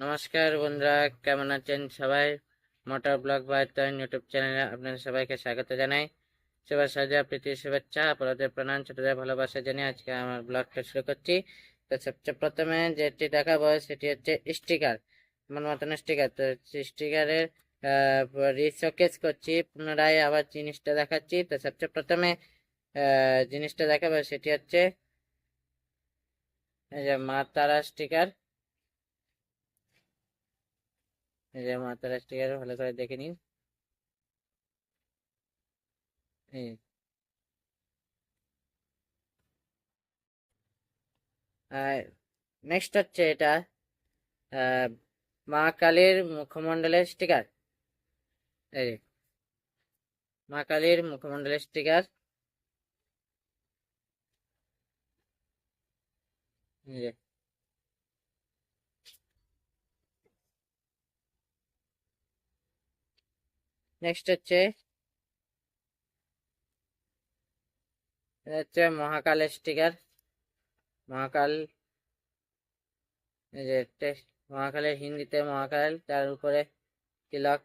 নমস্কার বন্ধুরা, কেমন আছেন সবাই? মোটর ব্লগ বার্তায়ন ইউটিউব চ্যানেলে আপনাদের সবাইকে স্বাগত জানাই। সবার সাজা প্রীতি, শুভেচ্ছা আপনাদের প্রণাম, ছোটদের ভালোবাসা জানিয়ে আজকে আমার ব্লগটা শুরু করছি। তো সবচেয়ে প্রথমে যেটি দেখাবো সেটি হচ্ছে স্টিকার, আমার মতন স্টিকার। তো স্টিকারের রিশোকেস করছি, পুনরায় আবার জিনিসটা দেখাচ্ছি। তো সবচেয়ে প্রথমে জিনিসটা দেখাবো সেটি হচ্ছে, এই যে মা তারা স্টিকার এই যে স্টিকার ভালো করে দেখে নিন আর নেক্সট হচ্ছে এটা মা কালীর মুখমণ্ডলের স্টিকার এই মা কালীর মুখমণ্ডলের স্টিকার এই নেক্সট হচ্ছে হচ্ছে মহাকালের স্টিকার মহাকাল মহাকালের হিন্দিতে মহাকাল, তার উপরে তিলক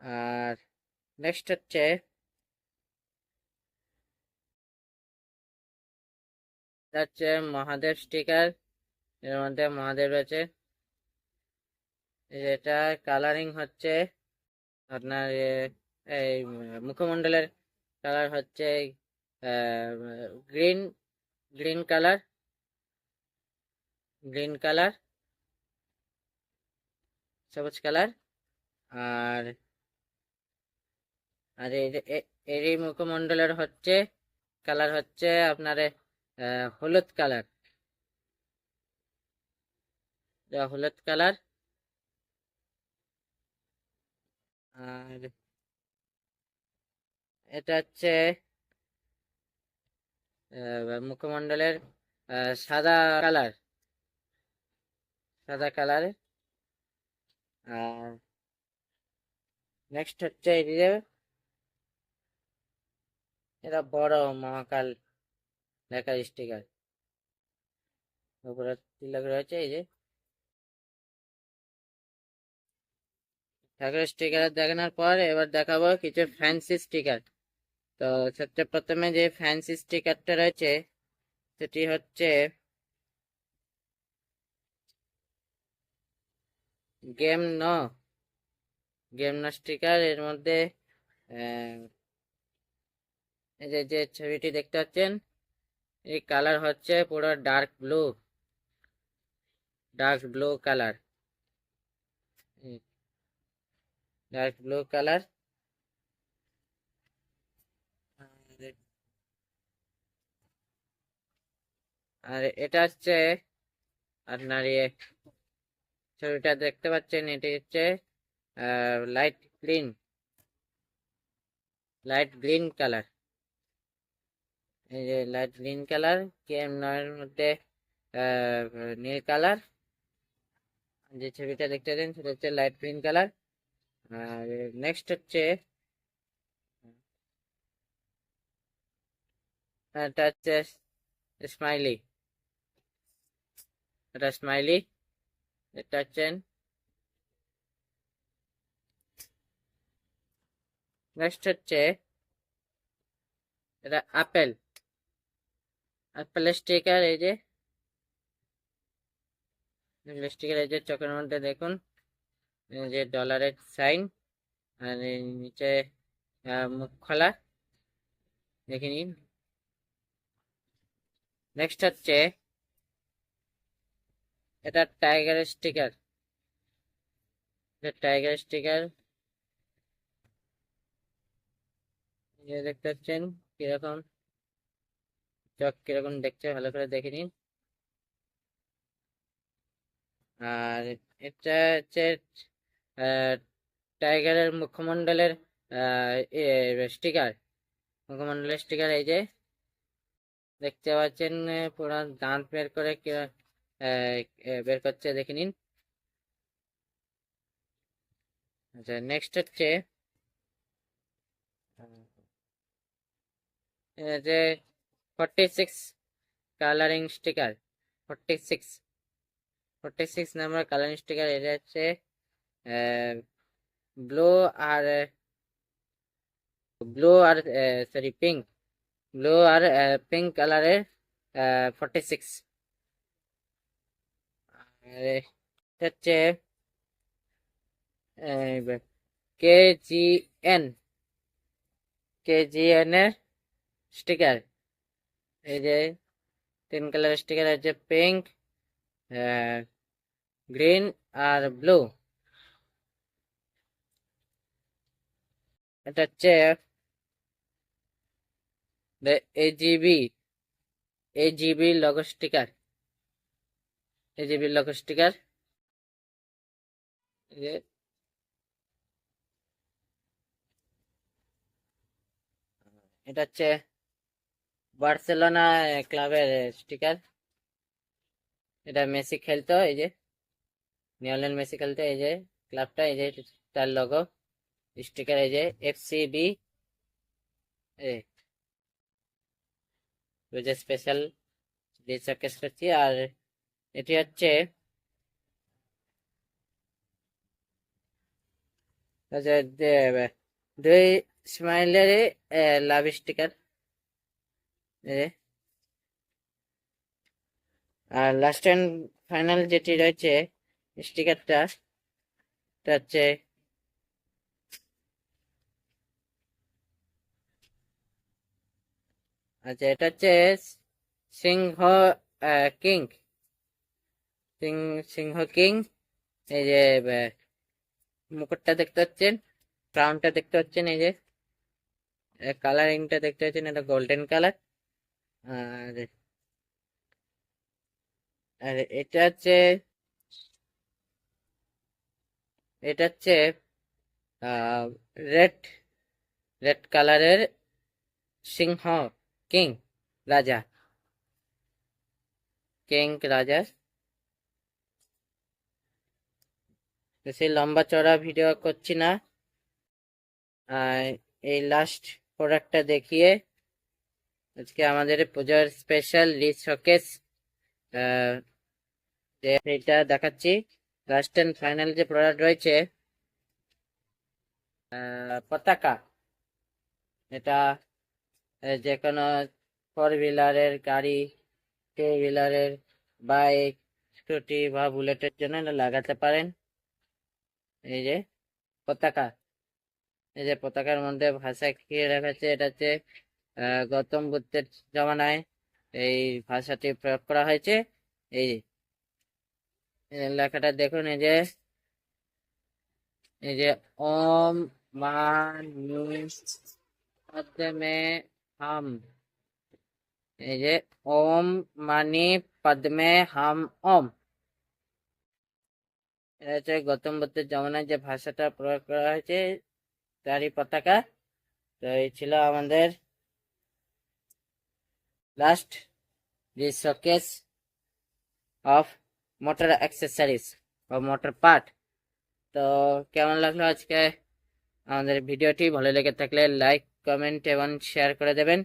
আর নেক্সট হচ্ছে হচ্ছে মহাদেব স্টিকার এর মধ্যে মহাদেব রয়েছে। এটা কালারিং হচ্ছে আপনার এই মুখমণ্ডলের কালার হচ্ছে green green colour green colour সবুজ কালার আর আর এই যে, এ- এর এই মুখমণ্ডলের হচ্ছে কালার হচ্ছে আপনার হলুদ কালার হলুদ কালার। আর এটা হচ্ছে আহ, সাদা কালার। সাদা কালার। আর নেক্সট হচ্ছে যে এটা বড় মহাকাল লেখা স্টিকার উপরে তিলক রয়েছে এই যে। ঠাকুরের স্টিকার দেখানোর পর এবার দেখাবো কিছু ফ্যান্সি স্টিকার তো সবচেয়ে প্রথমে যে ফ্যান্সি স্টিকারটা রয়েছে, সেটি হচ্ছে গেম ন গেম ন স্টিকার এর মধ্যে যে যে ছবিটি দেখতে পাচ্ছেন, এই কালার হচ্ছে পুরো dark blue dark blue colour dark blue colour আর এটা হচ্ছে আপনার ইয়ে ছবিটা দেখতে পাচ্ছেন, এটি হচ্ছে light green light green colour এই যে লাইট গ্রিন কালার কেএম নয়ের মধ্যে নীল কালার যে ছবিটা দেখতে পাচ্ছেন, সেটা হচ্ছে লাইট গ্রিন কালার আর নেক্সট হচ্ছে এটা হচ্ছে স্মাইলি এটা স্মাইলি এটা হচ্ছেন নেক্সট হচ্ছে এটা আপেল আপেল স্টিকার এই যে স্টিকার এই যে চোখের মধ্যে দেখুন এই যে ডলারের সাইন আর নিচে মুখ খোলা, দেখে নিন। নেক্সট হচ্ছে, এটা টাইগারের স্টিকার এটা টাইগার স্টিকার দেখতে পাচ্ছেন, কীরকম, চক কীরকম দেখছে ভালো করে দেখে নিন। আর এটা হচ্ছে টাইগারের মুখমণ্ডলের স্টিকার মুখমণ্ডলের স্টিকার এই যে, দেখতে পাচ্ছেন পুরো দাঁত বের করে বের করছে, দেখে নিন। আচ্ছা নেক্সট হচ্ছে যে forty six colouring sticker forty six forty six number colouring sticker এটা হচ্ছে ব্লু আর ব্লু আর সরি, পিঙ্ক। ব্লু আর পিঙ্ক কালারের ফর্টি সিক্স এটা হচ্ছে কেজিএন কেজিএন এর স্টিকার এই যে, তিন কালার স্টিকার আছে, পিঙ্ক গ্রিন আর ব্লু। এটা হচ্ছে AGB AGB logo sticker AGB logo sticker এটা হচ্ছে বার্সেলোনা ক্লাবের স্টিকার এটা মেসি খেলতো, এই যে নিউল্যান্ড মেসি খেলতো, এই যে, ক্লাবটা, এই যে, তার লগো স্টিকার এই যে এফসিবি এই যে স্পেশাল আর এটি হচ্ছে দুই স্মাইলের লাভ স্টিকার আর লাস্ট অ্যান্ড ফাইনাল যেটি রয়েছে স্টিকারটা হচ্ছে আচ্ছা এটা হচ্ছে সিংহ কিং। সিংহ, কিং। এই যে মুকুটটা দেখতে পাচ্ছেন ক্রাউনটা দেখতে পাচ্ছেন, এই যে কালারিংটা দেখতে পাচ্ছেন, এটা গোল্ডেন কালার আর আর এটা হচ্ছে এটা হচ্ছে রেড রেড কালারের সিংহ। কিং রাজা কিং রাজা বেশি লম্বা চড়া ভিডিও করছি না। এই লাস্ট প্রোডাক্টটা দেখিয়ে আজকে আমাদের পুজোর স্পেশাল রিচ শোকেস এটা দেখাচ্ছি। লাস্ট অ্যান্ড ফাইনাল যে প্রোডাক্ট রয়েছে পতাকা। এটা যে কোনো ফোর হুইলারের গাড়ি টু হুইলারের বাইক স্কুটি বা বুলেটের জন্য লাগাতে পারেন। এই যে পতাকা, এই যে পতাকার মধ্যে ভাষা কি রেখেছে? এটা হচ্ছে গৌতম বুদ্ধের জমানায় এই ভাষাটি প্রয়োগ করা হয়েছে। এই যে লেখাটা দেখুন, এই যে এই যে, ওম মানি পদ্মে হাম এই যে ওম মানি পদ্মে হাম ওম এটা হচ্ছে গৌতম বুদ্ধের জমানায় যে ভাষাটা প্রয়োগ করা হয়েছে তারই পতাকা তো এই ছিল আমাদের last the showcase of motor accessories বা মোটর পার্ট তো কেমন লাগল আজকে? আমাদের ভিডিওটি ভালো লেগে থাকলে লাইক কমেন্ট এবং শেয়ার করে দেবেন।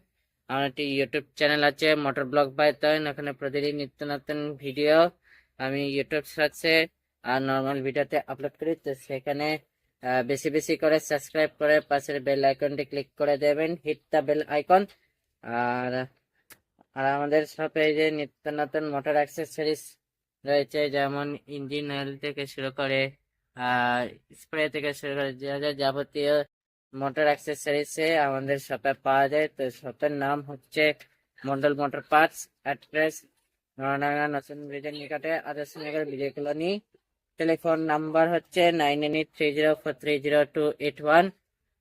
আমার একটি ইউটিউব চ্যানেল আছে মোটর ব্লগ বাই তৈন ওখানে প্রতিদিন নিত্য নতুন ভিডিও আমি ইউটিউব সার্চে আর নর্মাল ভিডিওতে আপলোড করি। তো সেখানে বেশি বেশি করে সাবস্ক্রাইব করে পাশের বেল আইকনটি ক্লিক করে দেবেন। হিট দ্য বেল আইকন আর আর আমাদের শপে যে নিত্য নতুন মোটর অ্যাক্সেসরিজ রয়েছে, যেমন ইঞ্জিন অয়েল থেকে শুরু করে স্প্রে থেকে শুরু করে যাবতীয় মোটর অ্যাক্সেসরিজে আমাদের শপে পাওয়া যায়। তো শপের নাম হচ্ছে Mondal motor parts address Narnanga নতুন ব্রিজের নিকটে Adarsh Nagar Bijoy colony. Telephone number হচ্ছে nine eight three zero four three zero two eight one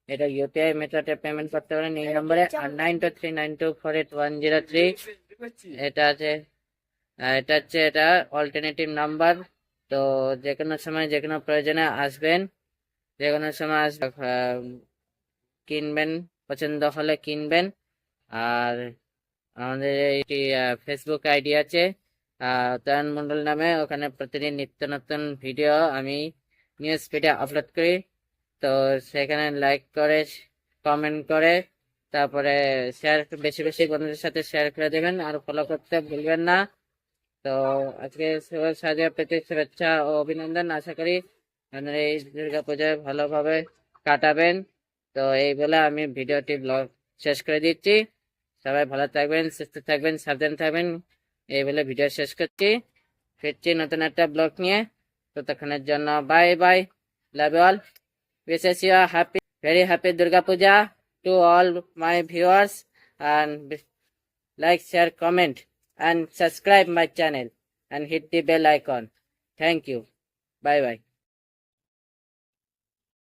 এটা ইউপিআই মেথডে পেমেন্ট করতে পারেন। এই নম্বরে আর nine two three nine two four eight one zero three এটা আছে এটা হচ্ছে এটা অল্টারনেটিভ নাম্বার তো যে কোনো সময় যে কোনো প্রয়োজনে আসবেন। যে কোনো সময় আসবে কিনবেন, পছন্দ হলে কিনবেন। আর আমাদের এইটি ফেসবুক আইডি আছে তয়ন মন্ডল নামে। ওখানে প্রতিদিন নিত্য নতুন ভিডিও আমি নিউজ ফিডে আপলোড করি। তো সেখানে লাইক করে কমেন্ট করে, তারপরে শেয়ার বেশি বেশি বন্ধুদের সাথে শেয়ার করে দেবেন। আর ফলো করতে ভুলবেন না। তো আজকে সবার সাজা পেতে শুভেচ্ছা ও অভিনন্দন। আশা করি আপনারা এই দুর্গা পূজায় ভালোভাবে কাটাবেন। তো এই বলে আমি ভিডিওটি ব্লগ শেষ করে দিচ্ছি। সবাই ভালো থাকবেন, সুস্থ থাকবেন, সাবধান থাকবেন। এই বলে ভিডিও শেষ করছি। ফিরছি নতুন একটা ব্লগ নিয়ে। ততক্ষণের জন্য bye bye love all you happy very happy Durga Puja to all my viewers and like, share, comment and subscribe my channel and hit the bell icon thank you, bye bye